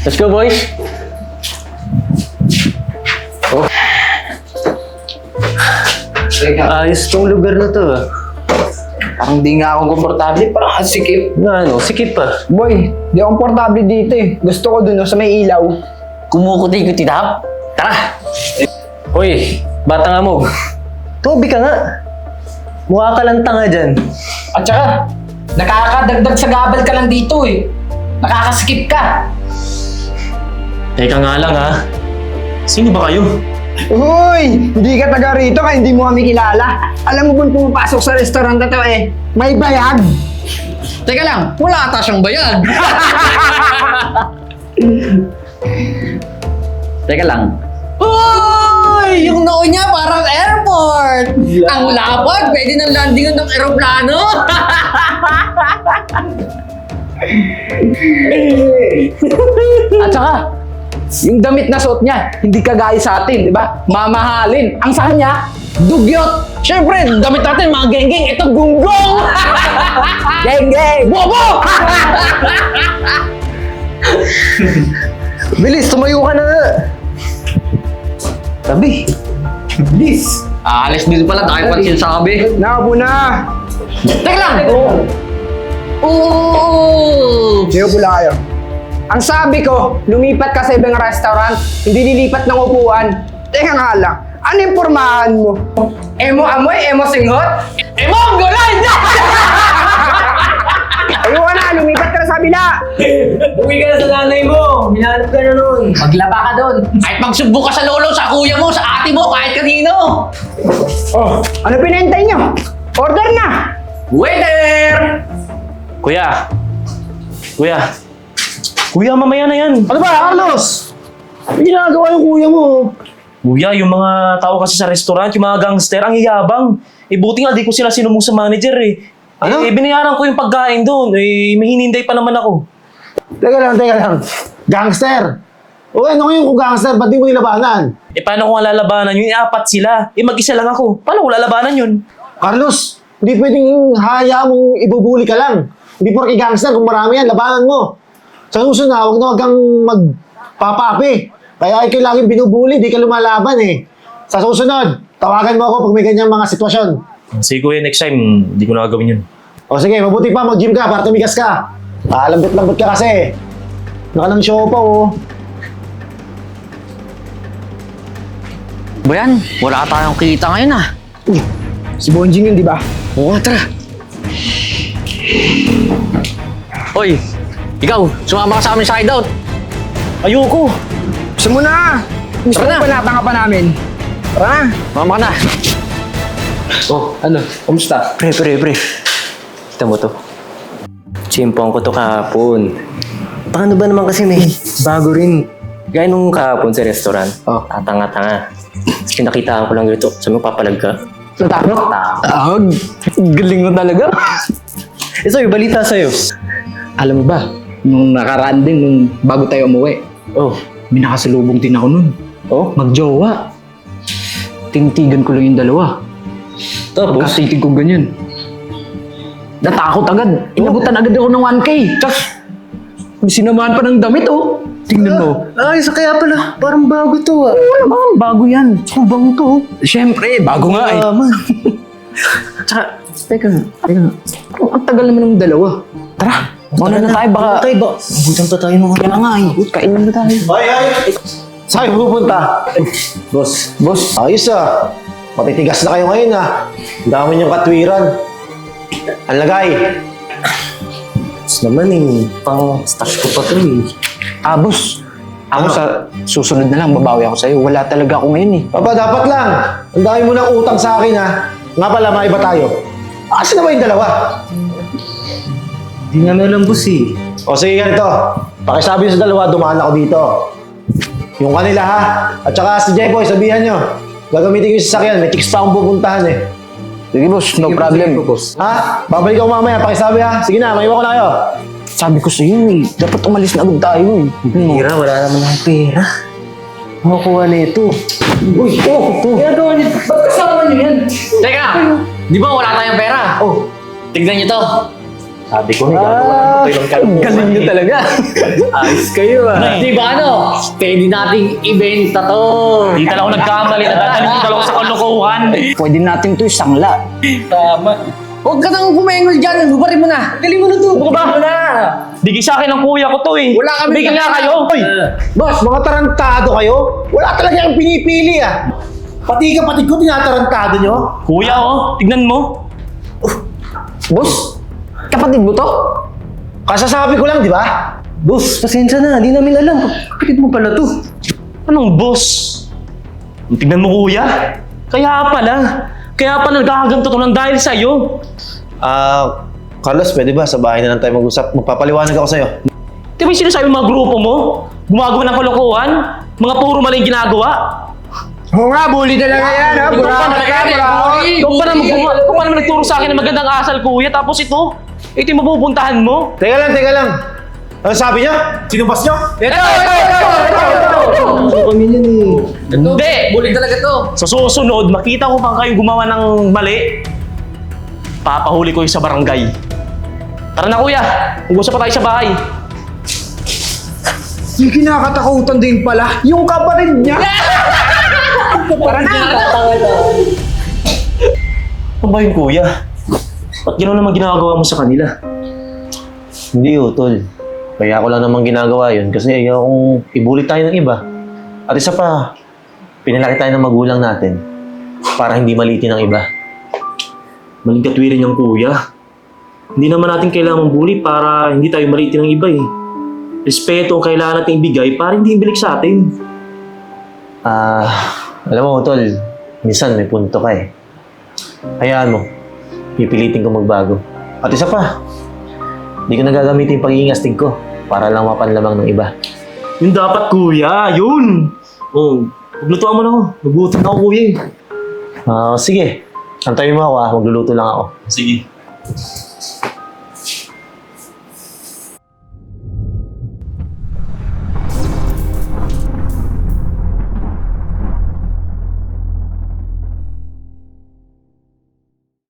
Let's go, boys. Oh. Ayos tong lugar na to. ah. Parang di nga ako komportable, parang ang sikip. Nga ano, sikip pa. Boy, di ako komportable dito eh. Gusto ko dun oh, sa may ilaw. Kumukuti-kuti tap. Tara! Hoy, bata nga mo. Toby ka nga. Mukha ka lang tanga dyan. At saka, nakakadagdag sa gabal ka lang dito eh. Nakakaskip ka. Teka nga lang ha. Sino ba kayo? Uy! Hindi ka taga rito kaya hindi mo kami kilala. Alam mo kung pumapasok sa restaurant na to eh, may bayag. Teka lang, wala ata siyang bayad. Teka lang. Uy! Yung noo niya parang airport! Ang lapad! Pwede nang landingan ng aeroplano! At saka, yung damit na suot niya, hindi kagaya sa atin, di ba? Mamahalin. Ang sa kanya, dugyot. Siyempre, damit natin, mga geng-geng, ito gunggong! geng-geng! Bobo! Bilis, tumayo ka na. Tabi. Please. Alis dito pala, dahil pa sinasabi. Nakabo na. Teka lang! Oo! Sino pula kayo? Ang sabi ko, lumipat ka sa ibang restaurant, hindi lilipat ng upuan. Teka nga lang, ano yung pormahan mo? Emo amoy, emo singhot? Emo ang gulay! Ayun na, lumipat ka na sa kabila. Uwi ka na sa nanay mo. Hinahanap ka na nun. Maglaba ka doon. Kahit magsubok ka sa lolo, sa kuya mo, sa ate mo, kahit kanino! Oh, ano pinintay nyo? Order na! Waiter! Kuya. Kuya. Kuya, mamaya na yan. Ano ba, Carlos? Ano ginagawa yung kuya mo? Kuya, yung mga tao kasi sa restaurant, yung mga gangster, ang iyabang. Eh, buti nga, di ko sila sinumong sa manager eh. Ano? Eh, binayaran ko yung pagkain doon. Eh, may hinintay pa naman ako. Teka lang, teka lang. Gangster! O ano ngayon kung gangster, ba't di mo nilabanan? Eh, paano ko nga lalabanan yun? Eh, apat sila. Eh, mag-isa lang ako. Paano ko lalabanan yun? Carlos, hindi pwedeng haya mong ibubuli ka lang. Hindi porke gangster, kung marami yan, labanan mo. Sa susunod na, huwag na huwag kang magpapapi. Kaya ikaw laging binubuli, di ka lumalaban eh. Sa susunod, tawagan mo ako pag may ganyang mga sitwasyon. Sige kuya, next time, hindi ko na gagawin yun. O sige, mabuti pa, mag-gym ka para tumigas ka. Ah, lambot-lambot ka kasi. Nakalang show pa oh. Bayan, wala tayong kita ngayon ah. Si Bonjing yun, di ba? Oo, tara. Hoy, ikaw, sumama ka sa amin sa hideout. Ayoko! Gusto mo na! Gusto Tara mo na. panatang ka pa namin. Tara na! Mama ka na. Oh, ano? Kamusta? Pre, pre, pre. Kita mo to. Chimpong ko to kahapon. Paano ba naman kasi may bago rin. Gaya nung kahapon sa restaurant. Oh. Tatanga-tanga. Tapos pinakitaan ko lang ito. Sabi mo, papalag ka. Natakot? Ah, galing mo talaga. Eh, sa'yo, balita sa'yo. Alam mo ba, nung nakaraan din, nung bago tayo umuwi, Oh. may nakasalubong din ako nun. Oh? Magjowa. Tinitigan ko lang yung dalawa. Tapos? Pagkatitig ko ganyan. Natakot agad. Inabutan agad ako ng 1K. Tapos, may sinamahan pa ng damit, oh. Tingnan mo. Ay, sa kaya pala. Parang bago to ah. Oo naman, bago yan. Kubang to. Siyempre, bago nga eh. man. Tsaka, teka nga, teka nga. Ang tagal naman ng dalawa. Tara, mauna na tayo baka... Tayo ba? Butang pa tayo mga Kaya nga eh, kain na tayo. Ay, ay! Saan kayo pupunta? Boss. Boss, ayos ah. Matitigas na kayo ngayon ah. Ang dami niyong katwiran. Ang lagay. Boss naman eh. Pang stash ko pa to eh. Ah, boss. Ako Ano? sa susunod na lang, babawi ako sa'yo. Wala talaga ako ngayon eh. Papa, dapat lang. Ang dami mo ng utang sa akin ah. Nga pala, maiba tayo. Asa na ba yung dalawa? Hindi namin alam boss eh. O sige, ganito. Pakisabi nyo sa dalawa, dumaan ako dito. Yung kanila ha. At saka si Jeboy, sabihan nyo. Gagamitin ko yung sasakyan. May chicks pa akong pupuntahan eh. Sige, boss. No problem. Ha? Babalik ako mamaya. Pakisabi ha. Sige na, maiwan ko na kayo. Sabi ko sa'yo eh, dapat umalis na agad tayo eh. Pera, wala naman ng pera. Makukuha na ito. Uy, oh, oh. Ginagawa niyo. Ba't kasama niyo yan? Teka, di ba wala tayong pera? Oh. Tignan niyo to. Sabi ko, gagawa ng. Galing nyo talaga. Ayos kayo ah. Di ba ano? Pwede nating ibenta to. Di talaga ako nagkamali. Nadadali ko talaga sa kalokohan. Pwede natin to isangla. Tama. Huwag ka nang kumengol dyan. Hubarin mo na. Galing mo na to. Ano ba? na. Bigay sa akin ng kuya ko to eh. Wala kami Bigyan nga kayo. Hoy! Boss, mga tarantado kayo? Wala talaga yung pinipili ah. Pati kapatid ko tinatarantado nyo. Kuya oh, tignan mo. Boss, kapatid mo to? Kasasabi ko lang, di ba? Boss, pasensya na. Hindi namin alam. Kapatid mo pala to. Anong boss? Tignan mo kuya. Kaya pala. Kaya pala nagkakaganto to ng dahil sa'yo. Ah, Carlos, pwede ba? Sa bahay na lang tayo mag-usap. Magpapaliwanag ako sa'yo. Di ba yung sinasabi ng mga grupo mo? Gumagawa ng kalokohan? Mga puro mali yung ginagawa? Oo nga, bully talaga yan ha. Ikaw pa naman, ikaw pa naman, gumawa- ikaw pa naman nagturo sa akin ng magandang asal kuya. Tapos ito, ito yung mapupuntahan mo. Teka lang, teka lang. Ano sabi niyo? Sinubas niyo? Ito, ito, ito, ito. kami niyan eh. Hindi! Bully talaga to. Sa susunod, makita ko pang kayo gumawa ng mali, papahuli ko yung sa barangay. Tara na kuya, mag-usap pa tayo sa bahay. Yung kinakatakutan din pala, yung kapatid niya. Parang Ano ba yun kuya? Ba't gano'n naman ginagawa mo sa kanila? Hindi, utol. Kaya ako lang naman ginagawa yun kasi ayaw kong ibulit tayo ng iba. At isa pa, pinalaki tayo ng magulang natin para hindi malitin ng iba. Maling katwirin yung kuya. Hindi naman natin kailangan bully para hindi tayo malitin ng iba eh. Respeto ang kailangan natin ibigay para hindi ibilik sa atin. Ah, alam mo, utol, minsan may punto ka eh. Hayaan mo, pipilitin ko magbago. At isa pa, hindi ko nagagamitin yung pagiging astig ko para lang mapanlamang ng iba. Yun dapat kuya, yun! Oh, maglutuan mo na ako. Nagutom na ako kuya eh. Ah, sige, antayin mo ako ah, magluluto lang ako. Sige.